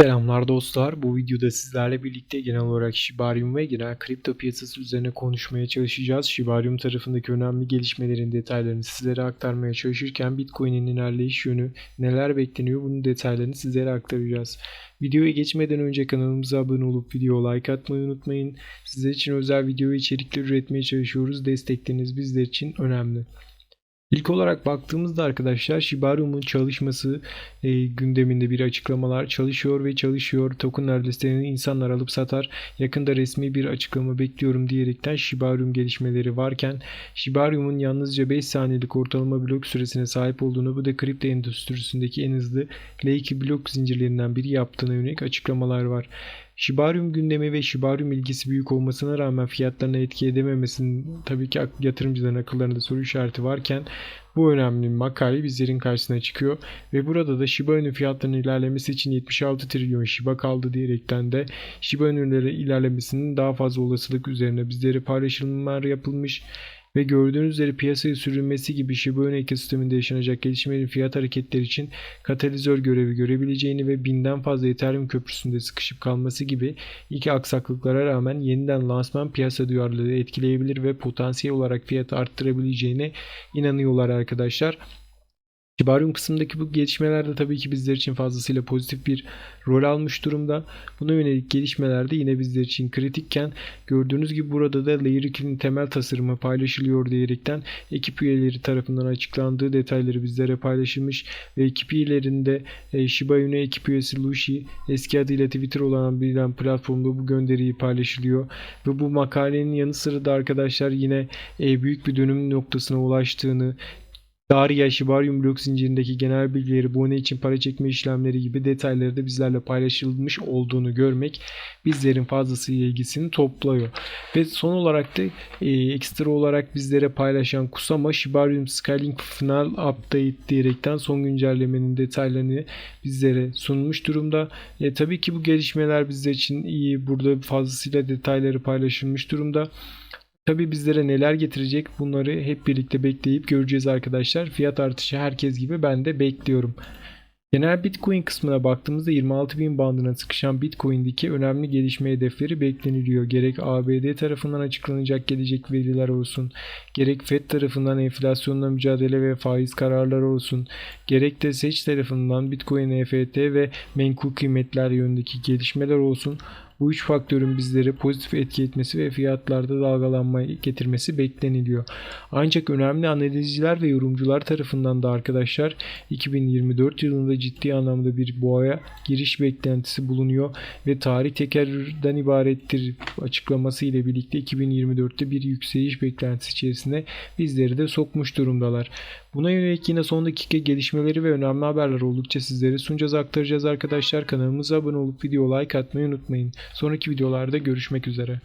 Selamlar dostlar. Bu videoda sizlerle birlikte genel olarak Shibarium ve genel kripto piyasası üzerine konuşmaya çalışacağız. Shibarium tarafındaki önemli gelişmelerin detaylarını sizlere aktarmaya çalışırken Bitcoin'in ilerleyiş yönü neler bekleniyor bunun detaylarını sizlere aktaracağız. Videoya geçmeden önce kanalımıza abone olup video like atmayı unutmayın. Sizler için özel video içerikler üretmeye çalışıyoruz. Destekleriniz bizler için önemli. İlk olarak baktığımızda arkadaşlar Shibarium'un çalışması e, gündeminde bir açıklamalar çalışıyor ve çalışıyor. Tokenlar listelerini insanlar alıp satar. Yakında resmi bir açıklama bekliyorum diyerekten Shibarium gelişmeleri varken Shibarium'un yalnızca 5 saniyelik ortalama blok süresine sahip olduğunu bu da kripto endüstrisindeki en hızlı L2 blok zincirlerinden biri yaptığına yönelik açıklamalar var. Shibarium gündemi ve Shibarium ilgisi büyük olmasına rağmen fiyatlarına etki edememesinin tabii ki yatırımcıların akıllarında soru işareti varken bu önemli makale bizlerin karşısına çıkıyor ve burada da Shiba Inu fiyatlarının ilerlemesi için 76 trilyon Shiba kaldı diyerekten de Shiba Inu'ları ilerlemesinin daha fazla olasılık üzerine bizlere paylaşımlar yapılmış ve gördüğünüz üzere piyasaya sürülmesi gibi Shiba Inu ekosisteminde yaşanacak gelişmelerin fiyat hareketleri için katalizör görevi görebileceğini ve binden fazla Ethereum köprüsünde sıkışıp kalması gibi iki aksaklıklara rağmen yeniden lansman piyasa duyarlılığı etkileyebilir ve potansiyel olarak fiyatı arttırabileceğine inanıyorlar arkadaşlar. Shibarium kısmındaki bu gelişmeler de tabii ki bizler için fazlasıyla pozitif bir rol almış durumda. Buna yönelik gelişmeler de yine bizler için kritikken gördüğünüz gibi burada da Layer 2'nin temel tasarımı paylaşılıyor diyerekten ekip üyeleri tarafından açıklandığı detayları bizlere paylaşılmış ve ekip üyelerinde e, Shiba Inu ekip üyesi Lucy eski adıyla Twitter olan bilinen platformda bu gönderiyi paylaşılıyor ve bu makalenin yanı sıra da arkadaşlar yine e, büyük bir dönüm noktasına ulaştığını Daria Shibarium blok zincirindeki genel bilgileri, bone için para çekme işlemleri gibi detayları da bizlerle paylaşılmış olduğunu görmek bizlerin fazlasıyla ilgisini topluyor. Ve son olarak da e, ekstra olarak bizlere paylaşan Kusama Shibarium Scaling Final Update diyerekten son güncellemenin detaylarını bizlere sunmuş durumda. E, tabii ki bu gelişmeler bizler için iyi. Burada fazlasıyla detayları paylaşılmış durumda. Tabi bizlere neler getirecek bunları hep birlikte bekleyip göreceğiz arkadaşlar. Fiyat artışı herkes gibi ben de bekliyorum. Genel Bitcoin kısmına baktığımızda 26.000 bandına sıkışan Bitcoin'deki önemli gelişme hedefleri bekleniliyor. Gerek ABD tarafından açıklanacak gelecek veriler olsun, gerek FED tarafından enflasyonla mücadele ve faiz kararları olsun, gerek de SEC tarafından Bitcoin EFT ve menkul kıymetler yönündeki gelişmeler olsun. Bu üç faktörün bizlere pozitif etki etmesi ve fiyatlarda dalgalanma getirmesi bekleniliyor. Ancak önemli analizciler ve yorumcular tarafından da arkadaşlar 2024 yılında ciddi anlamda bir boğaya giriş beklentisi bulunuyor ve tarih tekerrürden ibarettir açıklaması ile birlikte 2024'te bir yükseliş beklentisi içerisine bizleri de sokmuş durumdalar. Buna yönelik yine son dakika gelişmeleri ve önemli haberler oldukça sizlere sunacağız aktaracağız arkadaşlar. Kanalımıza abone olup video like atmayı unutmayın. Sonraki videolarda görüşmek üzere.